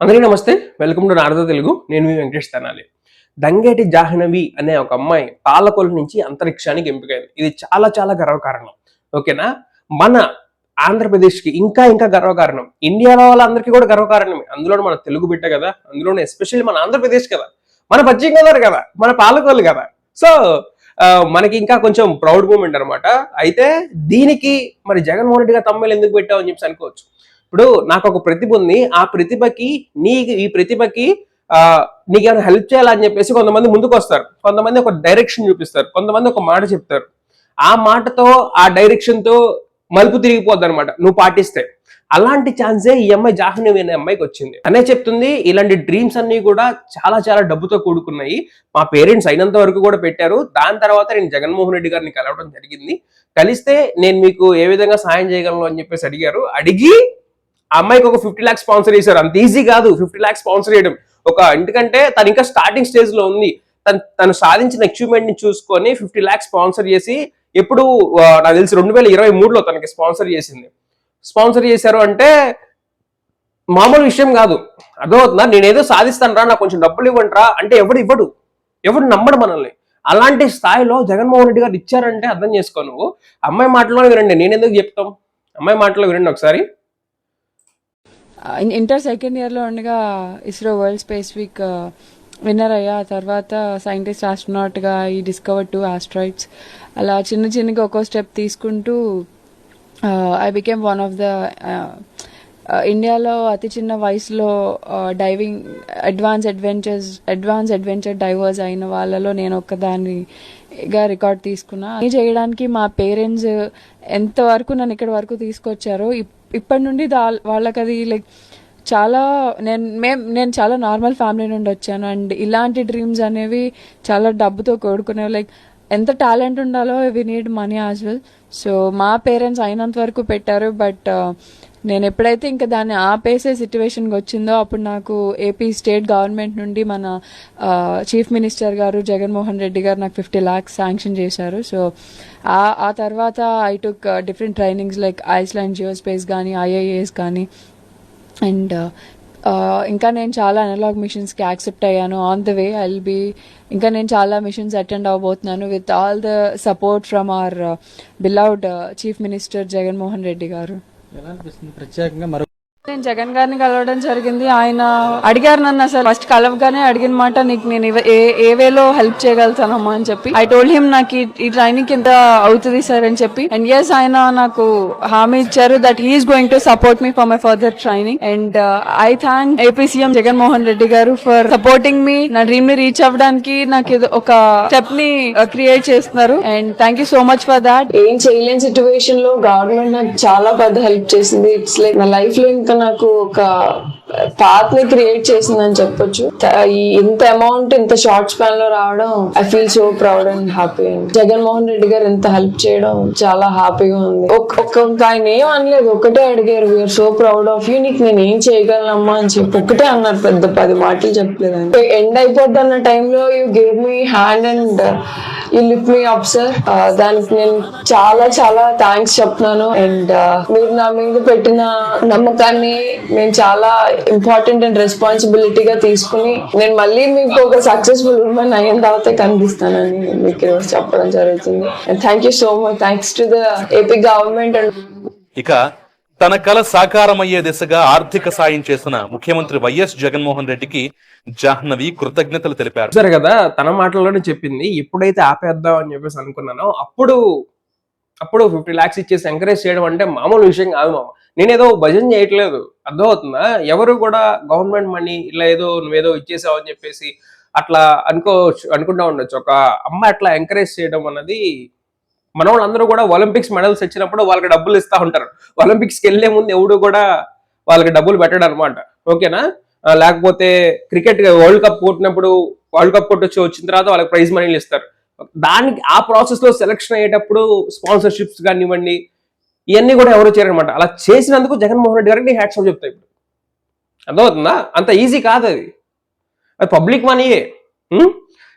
అందరికీ నమస్తే. Welcome to Narada Telugu. నేను మీ వెంకటేష్ తనాలి. దంగేటి జాహ్నవి అనే ఒక అమ్మాయి పాలకొల నుంచి అంతరిక్షానికి ఎంపికైంది. ఇది చాలా చాలా గర్వకారణం ఓకేనా? మన ఆంధ్రప్రదేశ్కి ఇంకా ఇంకా గర్వకారణం ఇండియాలో వాళ్ళందరికీ కూడా గర్వకారణమే అందులో మన తెలుగు బిడ్డ కదా. అందులోనే ఎస్పెషల్లీ మన ఆంధ్రప్రదేశ్ కదా. మన పశ్చిమ గోదావరి కదా. మన పాలకొల్లు కదా. సో మనకి ఇంకా కొంచెం ప్రౌడ్ మూమెంట్ అన్నమాట. అయితే దీనికి మరి జగన్మోహన్ రెడ్డి గారు ఎందుకు పెట్టావు అని చెప్పి అనుకోవచ్చు. ఇప్పుడు నాకు ఒక ప్రతిభ ఉంది. ఆ ప్రతిభకి నీకు ఈ ప్రతిభకి ఆ నీకు ఏమైనా హెల్ప్ చేయాలని చెప్పేసి కొంతమంది ముందుకు వస్తారు కొంతమంది ఒక డైరెక్షన్ చూపిస్తారు. కొంతమంది ఒక మాట చెప్తారు. ఆ మాటతో ఆ డైరెక్షన్తో మలుపు తిరిగిపోద్ది అనమాట నువ్వు పాటిస్తే. అలాంటి ఛాన్సే ఈ అమ్మాయి జాహ్నవి అనే అమ్మాయికి వచ్చింది. అనే చెప్తుంది ఇలాంటి డ్రీమ్స్ అన్ని కూడా చాలా చాలా డబ్బుతో కూడుకున్నాయి. మా పేరెంట్స్ అయినంత వరకు కూడా పెట్టారు. దాని తర్వాత నేను జగన్మోహన్ రెడ్డి గారిని కలవడం జరిగింది. కలిస్తే నేను మీకు ఏ విధంగా సాయం చేయగలను అని చెప్పేసి అడిగారు. అడిగి ఆ అమ్మాయికి ఒక ఫిఫ్టీ ల్యాక్స్ స్పాన్సర్ చేశారు. అంత ఈజీ కాదు. ఫిఫ్టీ ల్యాక్స్ స్పాన్సర్ చేయడం. ఒక ఎందుకంటే తను ఇంకా స్టార్టింగ్ స్టేజ్లో ఉంది. తను తను సాధించిన అచీవ్మెంట్ని చూసుకొని ఫిఫ్టీ ల్యాక్స్ స్పాన్సర్ చేసి ఎప్పుడు నాకు తెలిసి రెండు వేల ఇరవై మూడులో తనకి స్పాన్సర్ చేసింది. స్పాన్సర్ చేశారు అంటే మామూలు విషయం కాదు. అర్థమవుతుందా? నేనేదో సాధిస్తాను రా నాకు కొంచెం డబ్బులు ఇవ్వండి రా అంటే ఎవడు ఇవ్వడు. ఎవడు నమ్మడు మనల్ని. అలాంటి స్థాయిలో జగన్మోహన్ రెడ్డి గారు ఇచ్చారంటే అర్థం చేసుకో నువ్వు. అమ్మాయి మాటలో వినండి. నేనేందుకు చెప్తాం? అమ్మాయి మాటలో వినండి ఒకసారి. ఇంటర్ సెకండ్ ఇయర్లో ఉండగా ISRO world space week winner అయ్యా. తర్వాత సైంటిస్ట్ ఆస్ట్రోనాట్గా ఈ డిస్కవర్ టూ ఆస్ట్రాయిడ్స్ అలా చిన్న చిన్నగా ఒక్కో స్టెప్ తీసుకుంటూ I became one of the ఇండియాలో అతి చిన్న వయసులో diving advance adventures advance adventure divers అయిన వాళ్ళలో నేను ఒక్కదానిగా రికార్డ్ తీసుకున్నా. ఇది చేయడానికి మా పేరెంట్స్ ఎంతవరకు నన్ను ఇక్కడి వరకు తీసుకొచ్చారో ఇప్- ఇప్పటి నుండి దా- వాళ్ళకి అది లైక్ చాలా నేను మేం నేను చాలా నార్మల్ ఫ్యామిలీ నుండి వచ్చాను. అండ్ ఇలాంటి డ్రీమ్స్ అనేవి చాలా డబ్బుతో కూడుకునేవి లైక్ ఎంత టాలెంట్ ఉండాలో we need money as well so మా పేరెంట్స్ అయినంత వరకు పెట్టారు. బట్ నేను ఎప్పుడైతే ఇంకా దాన్ని ఆపేసే సిచ్యువేషన్కి వచ్చిందో అప్పుడు నాకు ఏపీ స్టేట్ గవర్నమెంట్ నుండి మన చీఫ్ మినిస్టర్ గారు జగన్మోహన్ రెడ్డి గారు నాకు ఫిఫ్టీ ల్యాక్స్ శాంక్షన్ చేశారు. సో ఆ ఆ తర్వాత I took different trainings like Iceland geo space కానీ ఐఐఏఎస్ కానీ అండ్ ఇంకా నేను చాలా అనలాగ్ మిషన్స్కి యాక్సెప్ట్ అయ్యాను. On the way I be ఇంకా నేను చాలా missions attend అవ్వబోతున్నాను with all the support from our beloved chief minister Jaganmohan Reddy garu. ఎలా అనిపిస్తుంది? ప్రత్యేకంగా మరో నేను జగన్ గారిని కలవడం జరిగింది. ఆయన అడిగారు నన్ను అసలు ఫస్ట్ కలవగానే అడిగిన మాట నీకు నేను ఇవ- ఏ ఏ వేలో హెల్ప్ చేయగలుగుతానమ్మా అని చెప్పి. ఐ టోల్డ్ హిమ్ నాకు ఈ- ఈ ట్రైనింగ్ ఎంత అవుతుంది సార్ అని చెప్పి. అండ్ ఎస్ ఆయన నాకు హామీ ఇచ్చారు that he's going to support me for my further training and I thank AP CM Jaganmohan Reddy garu for supporting మీ నా డ్రీమ్ని రీచ్ అవ్వడానికి నాకు ఏదో ఒక స్టెప్ని uh, క్రియేట్ చేస్తున్నారు. And thank you so much for that ఏం చేయలేని సిచ్యువేషన్లో గవర్నమెంట్ నాకు చాలా పెద్ద హెల్ప్ చేసింది. ఇట్స్ లైక్ నా లైఫ్లో ఇంకా నాకు ఒక పాత్ని క్రియేట్ చేసిందని చెప్పొచ్చు. ఇంత అమౌంట్ ఇంత షార్ట్ స్పాన్లో రావడం I feel so proud and happy Jaganmohan Reddy garu ఇంత హెల్ప్ చేయడం చాలా హ్యాపీగా ఉంది. ఒక్కొక్క ఆయన ఏం అనలేదు. ఒకటే అడిగారు we're so proud of you నీకు నేను ఏం చేయగలనమ్మా? అని చెప్పి ఒకటే అన్నారు పెద్ద పది మాటలు చెప్పలేదు ఎండ్ అయిపోద్ది అన్న టైంలో you gave me hand and you lift me up sir దానికి నేను చాలా చాలా థ్యాంక్స్ చెప్తున్నాను. అండ్ uh, మీరు నా మీద పెట్టిన నమ్మకాన్ని నేను చాలా ఇంపార్టెంట్ అండ్ రెస్పాన్సిబిలిటీగా తీసుకుని నేను మళ్ళీ మీకు ఒక సక్సెస్ఫుల్ ఉమెన్ అయిన తర్వాత కనిపిస్తానని మీకు ఈరోజు చెప్పడం జరుగుతుంది. Thank you so much thanks to the AP government and ఇక తన కల సాకారమయ్యే దిశగా ఆర్థిక సాయం చేసిన ముఖ్యమంత్రి వైఎస్ జగన్మోహన్ రెడ్డికి జాహ్నవి కృతజ్ఞతలు తెలిపారు. సరే కదా తన మాటల్లోనే చెప్పింది ఎప్పుడైతే ఆపేద్దాం అని చెప్పేసి అనుకున్నానో. అప్పుడు అప్పుడు ఫిఫ్టీ ల్యాక్స్ ఇచ్చేసి ఎంకరేజ్ చేయడం అంటే మామూలు విషయం కాదు మామ. నేనేదో భజన చేయట్లేదు. అర్థమవుతుందా? ఎవరు కూడా గవర్నమెంట్ మనీ ఇలా ఏదో నువ్వేదో ఇచ్చేసావు అని చెప్పేసి అట్లా అనుకో అనుకుంటా ఉండొచ్చు. ఒక అమ్మ అట్లా ఎంకరేజ్ చేయడం అన్నది మన వాళ్ళందరూ కూడా ఒలింపిక్స్ మెడల్స్ వచ్చినప్పుడు వాళ్ళకి డబ్బులు ఇస్తా ఉంటారు. ఒలింపిక్స్కి వెళ్ళే ముందు ఎవడు కూడా వాళ్ళకి డబ్బులు పెట్టడం అనమాట ఓకేనా లేకపోతే క్రికెట్ వరల్డ్ కప్ కొట్టినప్పుడు వరల్డ్ కప్ కొట్టొచ్చి వచ్చిన తర్వాత వాళ్ళకి ప్రైజ్ మనీలు ఇస్తారు. దానికి ఆ ప్రాసెస్లో సెలక్షన్ అయ్యేటప్పుడు స్పాన్సర్షిప్స్ కానివ్వండి ఇవన్నీ కూడా ఎవరు చేయరనమాట. అలా చేసినందుకు జగన్మోహన్ రెడ్డి గారికి హ్యాట్స్ ఆఫ్ చెప్తా ఇప్పుడు. అర్థమవుతుందా? అంత ఈజీ కాదు అది. అది పబ్లిక్ మనీయే.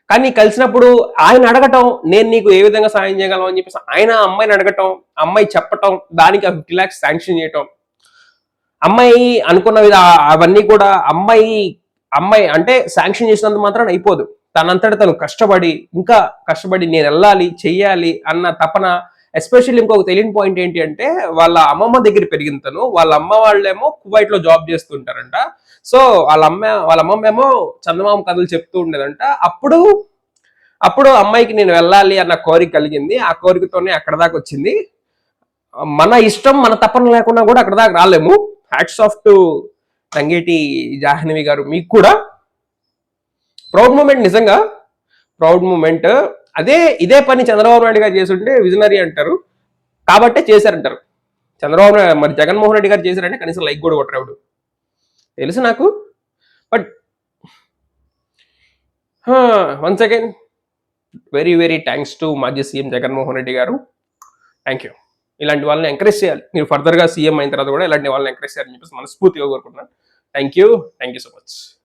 కానీ కలిసినప్పుడు ఆయన అడగటం నేను నీకు ఏ విధంగా సాయం చేయగలను? అని చెప్పేసి ఆయన అమ్మాయిని అడగటం అమ్మాయి చెప్పటం దానికి ఆ ఫిఫ్టీ ల్యాక్స్ శాంక్షన్ చేయటం. అమ్మాయి అనుకున్న విధ అవన్నీ కూడా అమ్మాయి అమ్మాయి అంటే శాంక్షన్ చేసినంత మాత్రం అయిపోదు. తనంతట తను కష్టపడి ఇంకా కష్టపడి నేను వెళ్ళాలి చెయ్యాలి అన్న తపన ఎస్పెషల్లీ ఇంకొక తెలియని పాయింట్ ఏంటి అంటే వాళ్ళ అమ్మమ్మ దగ్గర పెరిగిన తను వాళ్ళ అమ్మ వాళ్ళేమో కువైట్లో జాబ్ చేస్తుంటారంట. సో వాళ్ళ అమ్మ వాళ్ళ అమ్మమ్మ ఏమో చందమామ కథలు చెప్తూ ఉండేదంట. అప్పుడు అప్పుడు అమ్మాయికి నేను వెళ్ళాలి అన్న కోరిక కలిగింది. ఆ కోరికతోనే అక్కడ దాకా వచ్చింది. మన ఇష్టం మన తపన లేకుండా కూడా అక్కడ దాకా రాలేము. Hats off to Tangeti Jahnavi garu. మీకు కూడా. ప్రౌడ్ మూమెంట్ నిజంగా. ప్రౌడ్ మూమెంట్ అదే ఇదే పని చంద్రబాబు నాయుడు గారు చేస్తుంటే విజనరీ అంటారు. కాబట్టే చేశారంటారు. చంద్రబాబు నాయుడు మరి జగన్మోహన్ రెడ్డి గారు చేశారంటే కనీసం లైక్ కూడా కొట్టరావుడు తెలుసు నాకు. But once again very very thanks to మాజీ CM Jaganmohan Reddy garu. Thank you. ఇలాంటి వాళ్ళని ఎంకరేజ్ చేయాలి. మీరు ఫర్దర్గా సీఎం అయిన తర్వాత కూడా ఇలాంటి వాళ్ళని ఎంకరేజ్ చేయాలని చెప్పేసి మనస్ఫూర్తిగా కోరుకుంటున్నాను. Thank you. Thank you so much.